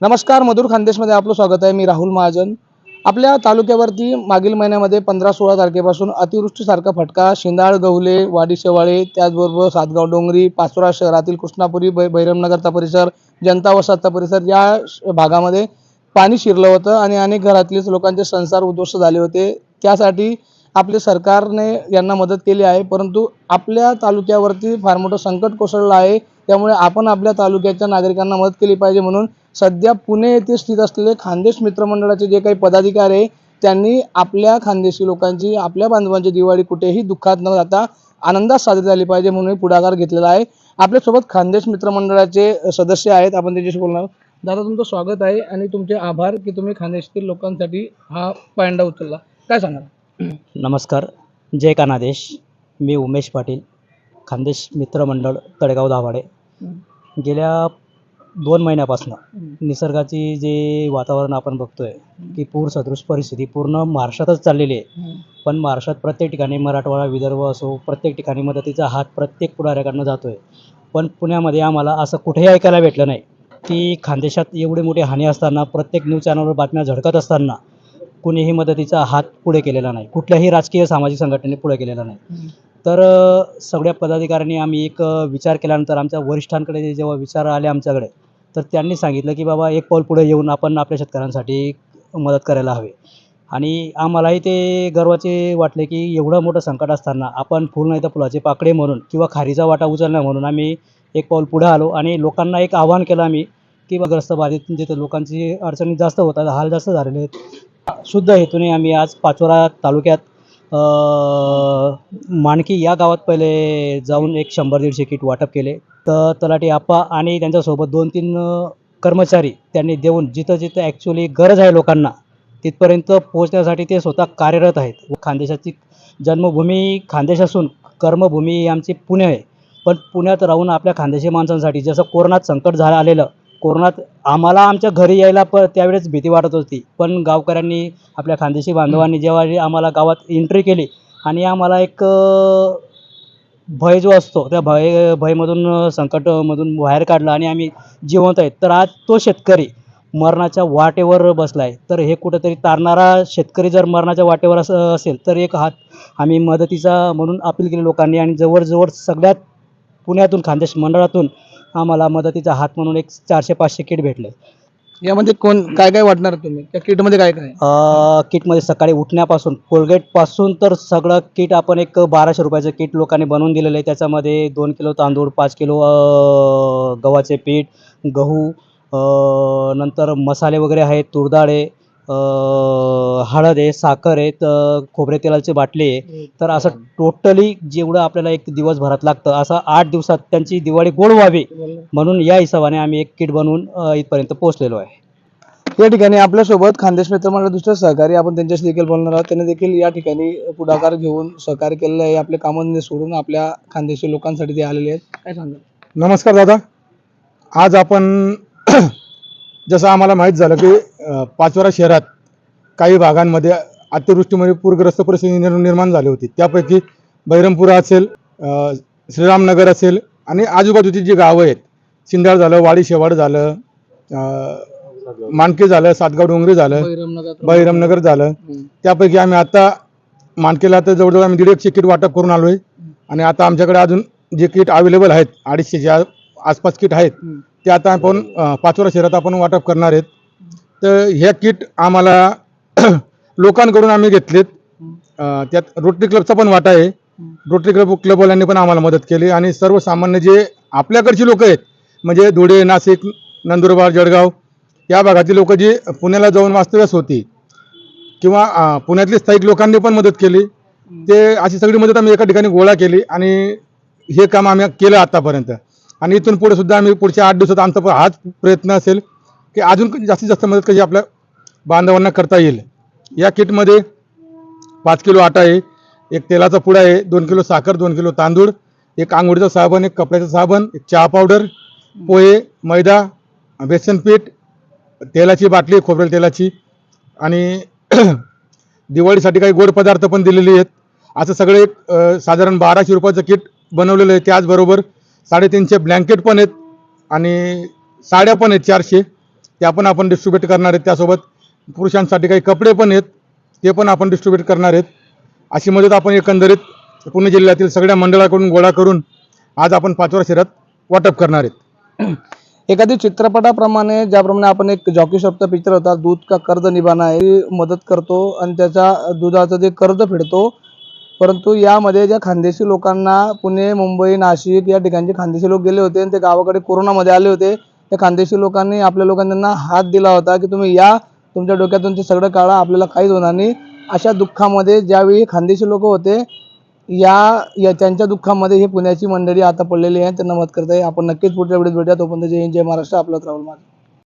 नमस्कार मधुर खानदेशमध्ये आपलं स्वागत आहे. मी राहुल महाजन. आपल्या तालुक्यावरती मागील महिन्यामध्ये पंधरा सोळा तारखेपासून अतिवृष्टीसारखा फटका शिंदाळ गहुले वाडी शेवाळे त्याचबरोबर सातगाव डोंगरी पाचोरा शहरातील कृष्णापुरी बै भैरमनगरचा परिसर जनता वसाहतचा परिसर या श- भागामध्ये पाणी शिरलं होतं आणि अनेक घरातलेच लोकांचे संसार उद्ध्वस्त झाले होते. त्यासाठी आपले सरकारने यांना मदत केली आहे परंतु आपल्या तालुक्यावरती फार मोठं संकट कोसळलं आहे. त्यामुळे आपण आपल्या तालुक्याच्या नागरिकांना मदत केली पाहिजे म्हणून सध्या पुणे येथे स्थित असलेले खानदेश मित्रमंडळाचे जे काही पदाधिकारी आहे त्यांनी आपल्या खानदेशी लोकांची आपल्या बांधवांची दिवाळी कुठेही दुःखात न जाता आनंदात साजरी झाली पाहिजे म्हणून पुढाकार घेतलेला आहे. आपल्यासोबत खानदेश मित्रमंडळाचे सदस्य आहेत. आपण त्यांच्याशी बोलणार दादा तुमचं स्वागत आहे आणि तुमचे आभार की तुम्ही खानदेशातील लोकांसाठी हा पायंडा उचलला. काय सांगाल? नमस्कार. जय कानादेश. मी उमेश पाटील खानदेश मित्रमंडळ तळेगाव दाभाडे गेल्या दोन महिन्यापासून निसर्गाची जे वातावरण आपण बघतोय की पूर सदृश परिस्थिती पूर्ण महाराष्ट्रातच चाललेली आहे. पण महाराष्ट्रात प्रत्येक ठिकाणी मराठवाडा विदर्भ असो प्रत्येक ठिकाणी मदतीचा हात प्रत्येक पुढाऱ्याकडनं जातोय. पण पुण्यामध्ये आम्हाला असं कुठेही ऐकायला भेटलं नाही की खानदेशात एवढी मोठी हानी असताना प्रत्येक न्यूज चॅनलवर बातम्या झडकत असताना कुणीही मदतीचा हात पुढे केलेला नाही. कुठल्याही राजकीय सामाजिक संघटनेने पुढे केलेला नाही. तर सगळ्या पदाधिकाऱ्यांनी आम्ही एक विचार केल्यानंतर आमच्या वरिष्ठांकडे जेव्हा विचार आले आमच्याकडे तर त्यांनी सांगितलं की बाबा एक पाऊल पुढे येऊन आपण आपल्या शेतकऱ्यांसाठी मदत करायला हवी. आणि आम्हालाही ते गर्वाचे वाटले की एवढं मोठं संकट असताना आपण फुल नाही तर फुलाचे पाकडे म्हणून किंवा खारीचा वाटा उचलण्या म्हणून आम्ही एक पाऊल पुढे आलो आणि लोकांना एक आव्हान केलं आम्ही की ग्रस्त बाधित जिथे लोकांची अडचणी जास्त होतात हाल जास्त झालेले आहेत शुद्ध हेतूने आम्ही आज पाचोरा तालुक्यात माणकी या गावात पहिले जाऊन एक शंभर दीडशे किट वाटप केले. तर तलाठी आप्पा आणि त्यांच्यासोबत दोन तीन कर्मचारी त्यांनी देऊन जिथं जिथं ॲक्च्युली गरज आहे लोकांना तिथपर्यंत पोहोचण्यासाठी ते स्वतः कार्यरत आहेत. व खानदेशाची जन्मभूमी खानदेश असून कर्मभूमी आमची पुणे आहे. पण पुण्यात राहून आपल्या खानदेशी माणसांसाठी जसं कोरोनात संकट झालं आलेलं कोरोनात आम्हाला आमच्या घरी यायला प त्यावेळेस भीती वाटत होती. पण गावकऱ्यांनी आपल्या खानदेशी बांधवांनी जेव्हा आम्हाला गावात एंट्री केली आणि आम्हाला एक भय जो असतो त्या भय भयमधून संकटमधून बाहेर काढला आणि आम्ही जिवंत आहेत तर आज तो शेतकरी मरणाच्या वाटेवर बसला आहे तर हे कुठंतरी तारणारा शेतकरी जर मरणाच्या वाटेवर असं असेल तर एक हात आम्ही मदतीचा म्हणून अपील केली लोकांनी. आणि जवळजवळ सगळ्यात पुण्यातून खानदेश मंडळातून आम्हाला मदतीचा हात म्हणून एक चारशे पाचशे किट भेटले. यामध्ये कोण काय काय वाटणार तुम्ही? त्या किटमध्ये काय काय? अ, किटमध्ये सकाळी उठण्यापासून कोलगेटपासून तर सगळं किट आपण एक बाराशे रुपयाचं किट लोकांनी बनवून दिलेलं आहे. त्याच्यामध्ये दोन किलो तांदूळ पाच किलो अ, गव्हाचे पीठ गहू अ, नंतर मसाले वगैरे आहेत तुरडाळ अ, हळद आहे साखर आहे त- खोबरे तेलाची बाटली आहे. तर असं टोटली जेवढं आपल्याला एक दिवसभरात लागतं असं आठ दिवसात त्यांची दिवाळी गोड व्हावी म्हणून या हिशोबाने आम्ही एक किट बनवून इथपर्यंत पोहोचलेलो आहे. या ठिकाणी आपल्यासोबत खानदेश मित्रमंडळ दुसरे सहकारी आपण त्यांच्याशी देखील बोलणार आहोत. त्यांनी देखील या ठिकाणी पुढाकार घेऊन सहकार्य केलेलं आहे. आपले कामधंदे सोडून आपल्या खानदेशी लोकांसाठी ते आलेले आहेत. काय सांगाल? नमस्कार दादा. आज आपण जसं आम्हाला माहीत झालं की अ, पाचोरा शहरात काही भागांमध्ये अतिवृष्टीमुळे पूरग्रस्त परिस्थिती निर- निर्माण झाली होती. त्यापैकी बहिरमपुरा असेल श्रीरामनगर असेल आणि आजूबाजूची जी गावं आहेत शिंदाळ झालं वाडी शेवाड झालं मानके झालं सातगाव डोंगरी झालं बहिरमनगर झालं. त्यापैकी आम्ही आता मानकेला आता जवळजवळ आम्ही दीड एकशे किट वाटप करून आलो आहे आणि आता आमच्याकडे अजून जे किट अवेलेबल आहेत अडीचशेच्या आसपास किट आहेत. ते आता आपण पाचोरा शहरात आपण वाटप करणार आहेत. तर ह्या किट आम्हाला लोकांकडून आम्ही घेतलेत. त्यात रोटरी क्लबचा पण वाटा आहे. रोटरी क्लब क्लबवाल्यांनी पण आम्हाला मदत केली आणि सर्वसामान्य जे आपल्याकडची लोक आहेत म्हणजे धुळे नाशिक नंदुरबार जळगाव या भागातली लोक जी पुण्याला जाऊन वास्तव्यास होती किंवा पुण्यातली स्थायिक लोकांनी पण मदत केली ते अशी सगळी मदत आम्ही एका ठिकाणी गोळा केली आणि हे काम आम्ही केलं आतापर्यंत. आणि इथून पुढे सुद्धा आम्ही पुढच्या आठ दिवसात आमचा पण हाच प्रयत्न असेल की अजून जास्तीत जास्त मदत कशी आपल्या बांधवांना करता येईल. या किटमध्ये पाच किलो आटा आहे एक तेलाचा पुडा आहे दोन किलो साखर दोन किलो तांदूळ एक आंघोळीचं साबण एक कपड्याचं साबण एक चहा पावडर पोहे मैदा बेसन पीठ तेलाची बाटली खोबरेल तेलाची आणि दिवाळीसाठी काही गोड पदार्थ पण दिलेले आहेत. असं सगळे एक साधारण बाराशे रुपयाचं किट बनवलेलं आहे. त्याचबरोबर साडेतीनशे ब्लँकेट पण आहेत आणि साड्या पण आहेत चारशे. त्या पण आपण डिस्ट्रीब्यूट करणार आहेत त्यासोबत. पुरुषांसाठी काही कपडे पण आहेत ते पण आपण डिस्ट्रीब्यूट करणार आहेत. अशी मदत आपण एकंदरीत पुणे जिल्ह्यातील सगळ्या मंडळाकडून गोळा करून आज आपण पाचोरा शहरात वाटप करणार आहेत. एखादी चित्रपटाप्रमाणे ज्याप्रमाणे आपण एक जॉकी शॉपचा पिक्चर होता दूध का कर्ज निभाना आहे मदत करतो आणि त्याचा दुधाचं जे कर्ज फेडतो. परंतु यामध्ये ज्या खानदेशी लोकांना पुणे मुंबई नाशिक या ठिकाणचे खानदेशी लोक गेले होते आणि ते गावाकडे कोरोनामध्ये आले होते त्या खानदेशी लोकांनी आपल्या लोकांना त्यांना हात दिला होता की तुम्ही या तुमच्या डोक्यातून ते सगळं काढा आपल्याला काहीच होणार नाही. अशा दुःखामध्ये ज्यावेळी खानदेशी लोक होते या या त्यांच्या दुःखामध्ये हे पुण्याची मंडळी आता पडलेली आहे त्यांना मत करत आहे. आपण नक्कीच पुढच्या वेळेस भेटूया. तोपर्यंत जय हिंद जय महाराष्ट्र. आपलं राहुल माझं